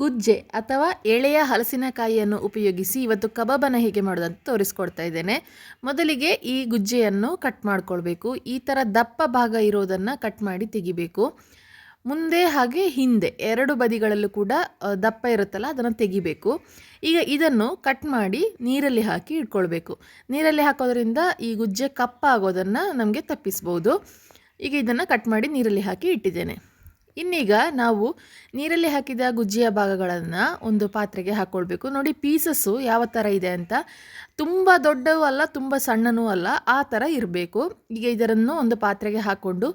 ಗುಜ್ಜೆ ಅಥವಾ ಎಳೆಯ ಹಲಸಿನಕಾಯಿಯನ್ನು ಉಪಯೋಗಿಸಿ ಇವತ್ತು ಕಬಾಬನ್ನು ಹೇಗೆ ಮಾಡೋದಂತ ತೋರಿಸ್ಕೊಡ್ತಾ ಇದ್ದೇನೆ. ಮೊದಲಿಗೆ ಈ ಗುಜ್ಜೆಯನ್ನು ಕಟ್ ಮಾಡ್ಕೊಳ್ಬೇಕು. ಈ ಥರ ದಪ್ಪ ಭಾಗ ಇರೋದನ್ನು ಕಟ್ ಮಾಡಿ ತೆಗಿಬೇಕು. ಮುಂದೆ ಹಾಗೆ ಹಿಂದೆ ಎರಡು ಬದಿಗಳಲ್ಲೂ ಕೂಡ ದಪ್ಪ ಇರುತ್ತಲ್ಲ, ಅದನ್ನು ತೆಗಿಬೇಕು. ಈಗ ಇದನ್ನು ಕಟ್ ಮಾಡಿ ನೀರಲ್ಲಿ ಹಾಕಿ ಇಟ್ಕೊಳ್ಬೇಕು. ನೀರಲ್ಲಿ ಹಾಕೋದ್ರಿಂದ ಈ ಗುಜ್ಜೆ ಕಪ್ಪಾಗೋದನ್ನು ನಮಗೆ ತಪ್ಪಿಸ್ಬೋದು. ಈಗ ಇದನ್ನು ಕಟ್ ಮಾಡಿ ನೀರಲ್ಲಿ ಹಾಕಿ ಇಟ್ಟಿದ್ದೇನೆ. ಇನ್ನೀಗ ನಾವು ನೀರಲ್ಲಿ ಹಾಕಿದ ಗುಜ್ಜಿಯ ಭಾಗಗಳನ್ನು ಒಂದು ಪಾತ್ರೆಗೆ ಹಾಕ್ಕೊಳ್ಬೇಕು ನೋಡಿ ಪೀಸಸ್ಸು ಯಾವ ಥರ ಇದೆ ಅಂತ. ತುಂಬ ದೊಡ್ಡವೂ ಅಲ್ಲ, ತುಂಬ ಸಣ್ಣನೂ ಅಲ್ಲ, ಆ ಥರ ಇರಬೇಕು. ಈಗ ಇದರನ್ನು ಒಂದು ಪಾತ್ರೆಗೆ ಹಾಕ್ಕೊಂಡು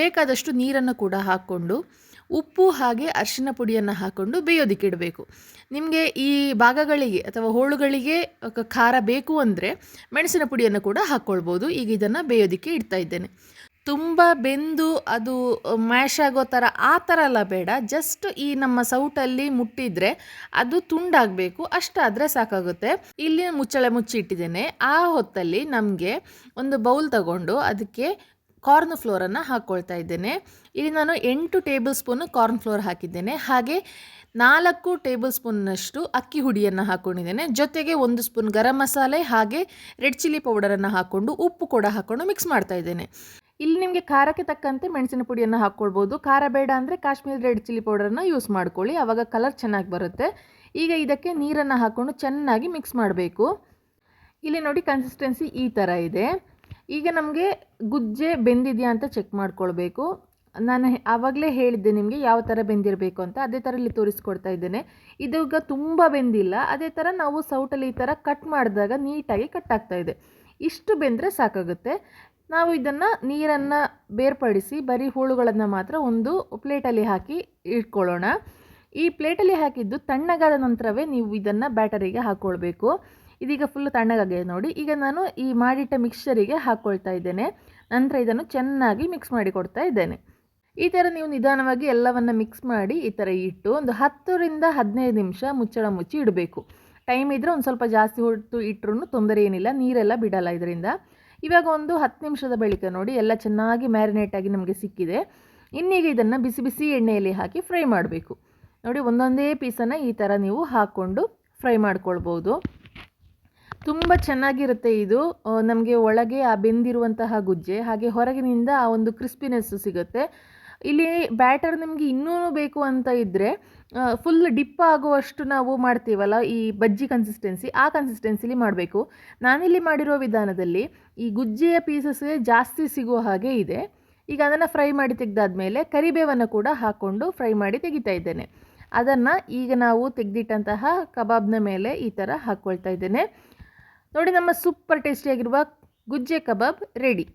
ಬೇಕಾದಷ್ಟು ನೀರನ್ನು ಕೂಡ ಹಾಕ್ಕೊಂಡು ಉಪ್ಪು ಹಾಗೆ ಅರಿಶಿನ ಪುಡಿಯನ್ನು ಹಾಕ್ಕೊಂಡು ಬೇಯೋದಕ್ಕೆ ಇಡಬೇಕು. ನಿಮಗೆ ಈ ಭಾಗಗಳಿಗೆ ಅಥವಾ ಹೋಳುಗಳಿಗೆ ಖಾರ ಬೇಕು ಅಂದರೆ ಮೆಣಸಿನ ಪುಡಿಯನ್ನು ಕೂಡ ಹಾಕ್ಕೊಳ್ಬೋದು ಈಗ ಇದನ್ನು ಬೇಯೋದಕ್ಕೆ ಇಡ್ತಾ ಇದ್ದೇನೆ. ತುಂಬ ಬೆಂದು ಅದು ಮ್ಯಾಶ್ ಆಗೋ ಥರ ಆ ಥರ ಎಲ್ಲ ಬೇಡ. ಜಸ್ಟ್ ಈ ನಮ್ಮ ಸೌಟಲ್ಲಿ ಮುಟ್ಟಿದ್ರೆ ಅದು ತುಂಡಾಗಬೇಕು, ಅಷ್ಟಾದರೆ ಸಾಕಾಗುತ್ತೆ. ಇಲ್ಲಿ ಮುಚ್ಚಳೆ ಮುಚ್ಚಿ ಇಟ್ಟಿದ್ದೇನೆ. ಆ ಹೊತ್ತಲ್ಲಿ ನಮಗೆ ಒಂದು ಬೌಲ್ ತಗೊಂಡು ಅದಕ್ಕೆ ಕಾರ್ನ್ ಫ್ಲೋರನ್ನು ಹಾಕ್ಕೊಳ್ತಾ ಇದ್ದೇನೆ. ಇಲ್ಲಿ ನಾನು ಎಂಟು ಟೇಬಲ್ ಸ್ಪೂನ್ ಕಾರ್ನ್ ಫ್ಲೋರ್ ಹಾಕಿದ್ದೇನೆ. ಹಾಗೆ ನಾಲ್ಕು ಟೇಬಲ್ ಸ್ಪೂನ್ನಷ್ಟು ಅಕ್ಕಿ ಹುಡಿಯನ್ನು ಹಾಕ್ಕೊಂಡಿದ್ದೇನೆ ಜೊತೆಗೆ ಒಂದು ಸ್ಪೂನ್ ಗರಂ ಮಸಾಲೆ, ಹಾಗೆ ರೆಡ್ ಚಿಲ್ಲಿ ಪೌಡರನ್ನು ಹಾಕ್ಕೊಂಡು ಉಪ್ಪು ಕೂಡ ಹಾಕ್ಕೊಂಡು ಮಿಕ್ಸ್ ಮಾಡ್ತಾ ಇದ್ದೇನೆ. ಇಲ್ಲಿ ನಿಮಗೆ ಖಾರಕ್ಕೆ ತಕ್ಕಂತೆ ಮೆಣಸಿನ ಪುಡಿಯನ್ನು ಹಾಕ್ಕೊಳ್ಬೋದು ಖಾರ ಬೇಡ ಅಂದರೆ ಕಾಶ್ಮೀರಿ ರೆಡ್ ಚಿಲ್ಲಿ ಪೌಡರನ್ನು ಯೂಸ್ ಮಾಡ್ಕೊಳ್ಳಿ. ಆವಾಗ ಕಲರ್ ಚೆನ್ನಾಗಿ ಬರುತ್ತೆ. ಈಗ ಇದಕ್ಕೆ ನೀರನ್ನು ಹಾಕ್ಕೊಂಡು ಚೆನ್ನಾಗಿ ಮಿಕ್ಸ್ ಮಾಡಬೇಕು. ಇಲ್ಲಿ ನೋಡಿ ಕನ್ಸಿಸ್ಟೆನ್ಸಿ ಈ ಥರ ಇದೆ. ಈಗ ನಮಗೆ ಗುಜ್ಜೆ ಬೆಂದಿದೆಯಾ ಅಂತ ಚೆಕ್ ಮಾಡ್ಕೊಳ್ಬೇಕು. ನಾನು ಆವಾಗಲೇ ಹೇಳಿದ್ದೆ ನಿಮಗೆ ಯಾವ ಥರ ಬೆಂದಿರಬೇಕು ಅಂತ. ಅದೇ ಥರ ಇಲ್ಲಿ ತೋರಿಸ್ಕೊಡ್ತಾ ಇದ್ದೇನೆ. ಇದೀಗ ತುಂಬ ಬೆಂದಿಲ್ಲ. ಅದೇ ಥರ ನಾವು ಸೌಟಲ್ಲಿ ಈ ಥರ ಕಟ್ ಮಾಡಿದಾಗ ನೀಟಾಗಿ ಕಟ್ ಆಗ್ತಾ ಇದೆ. ಇಷ್ಟು ಬೆಂದರೆ ಸಾಕಾಗುತ್ತೆ. ನಾವು ಇದನ್ನು ನೀರನ್ನು ಬೇರ್ಪಡಿಸಿ ಬರೀ ಹೂಳುಗಳನ್ನು ಮಾತ್ರ ಒಂದು ಪ್ಲೇಟಲ್ಲಿ ಹಾಕಿ ಇಟ್ಕೊಳ್ಳೋಣ. ಈ ಪ್ಲೇಟಲ್ಲಿ ಹಾಕಿದ್ದು ತಣ್ಣಗಾದ ನಂತರವೇ ನೀವು ಇದನ್ನು ಬ್ಯಾಟರಿಗೆ ಹಾಕ್ಕೊಳ್ಬೇಕು ಇದೀಗ ಫುಲ್ ತಣ್ಣಗಾಗಿದೆ ನೋಡಿ. ಈಗ ನಾನು ಈ ಮಾಡಿಟ್ಟ ಮಿಕ್ಸ್ಚರಿಗೆ ಹಾಕ್ಕೊಳ್ತಾ ಇದ್ದೇನೆ. ನಂತರ ಇದನ್ನು ಚೆನ್ನಾಗಿ ಮಿಕ್ಸ್ ಮಾಡಿ ಕೊಡ್ತಾ ಇದ್ದೇನೆ. ಈ ಥರ ನೀವು ನಿಧಾನವಾಗಿ ಎಲ್ಲವನ್ನು ಮಿಕ್ಸ್ ಮಾಡಿ ಈ ಥರ ಇಟ್ಟು ಒಂದು ಹತ್ತರಿಂದ ಹದಿನೈದು ನಿಮಿಷ ಮುಚ್ಚಳ ಮುಚ್ಚಿ ಇಡಬೇಕು. ಟೈಮ್ ಇದ್ದರೆ ಒಂದು ಸ್ವಲ್ಪ ಜಾಸ್ತಿ ಹೊತ್ತು ಇಟ್ಟರು ತೊಂದರೆ ಏನಿಲ್ಲ. ನೀರೆಲ್ಲ ಬಿಡಲ್ಲ ಇದರಿಂದ. ಇವಾಗ ಒಂದು ಹತ್ತು ನಿಮಿಷದ ಬಳಿಕ ನೋಡಿ, ಎಲ್ಲ ಚೆನ್ನಾಗಿ ಮ್ಯಾರಿನೇಟ್ ಆಗಿ ನಮಗೆ ಸಿಕ್ಕಿದೆ. ಇನ್ನೀಗ ಇದನ್ನು ಬಿಸಿ ಬಿಸಿ ಎಣ್ಣೆಯಲ್ಲಿ ಹಾಕಿ ಫ್ರೈ ಮಾಡಬೇಕು. ನೋಡಿ, ಒಂದೊಂದೇ ಪೀಸನ್ನು ಈ ಥರ ನೀವು ಹಾಕ್ಕೊಂಡು ಫ್ರೈ ಮಾಡ್ಕೊಳ್ಬೋದು. ತುಂಬ ಚೆನ್ನಾಗಿರುತ್ತೆ ಇದು. ನಮಗೆ ಒಳಗೆ ಆ ಬೆಂದಿರುವಂತಹ ಗುಜ್ಜೆ, ಹಾಗೆ ಹೊರಗಿನಿಂದ ಆ ಒಂದು ಕ್ರಿಸ್ಪಿನೆಸ್ಸು ಸಿಗುತ್ತೆ. ಇಲ್ಲಿ ಬ್ಯಾಟರ್ ನಿಮಗೆ ಇನ್ನೂ ಬೇಕು ಅಂತ ಇದ್ದರೆ ಫುಲ್ ಡಿಪ್ ಆಗುವಷ್ಟು ನಾವು ಮಾಡ್ತೀವಲ್ಲ ಈ ಬಜ್ಜಿ ಕನ್ಸಿಸ್ಟೆನ್ಸಿ ಆ ಕನ್ಸಿಸ್ಟೆನ್ಸಿಲಿ ಮಾಡಬೇಕು. ನಾನಿಲ್ಲಿ ಮಾಡಿರೋ ವಿಧಾನದಲ್ಲಿ ಈ ಗುಜ್ಜೆಯ ಪೀಸಸ್ಗೆ ಜಾಸ್ತಿ ಸಿಗೋ ಹಾಗೆ ಇದೆ. ಈಗ ಅದನ್ನು ಫ್ರೈ ಮಾಡಿ ತೆಗೆದಾದ್ಮೇಲೆ ಕರಿಬೇವನ್ನು ಕೂಡ ಹಾಕ್ಕೊಂಡು ಫ್ರೈ ಮಾಡಿ ತೆಗಿತಾ ಇದ್ದೇನೆ. ಅದನ್ನು ಈಗ ನಾವು ತೆಗೆದಿಟ್ಟಂತಹ ಕಬಾಬ್ನ ಮೇಲೆ ಈ ಥರ ಹಾಕ್ಕೊಳ್ತಾ ಇದ್ದೇನೆ. ನೋಡಿ ನಮ್ಮ ಸೂಪರ್ ಟೇಸ್ಟಿಯಾಗಿರುವ ಗುಜ್ಜೆ ಕಬಾಬ್ ರೆಡಿ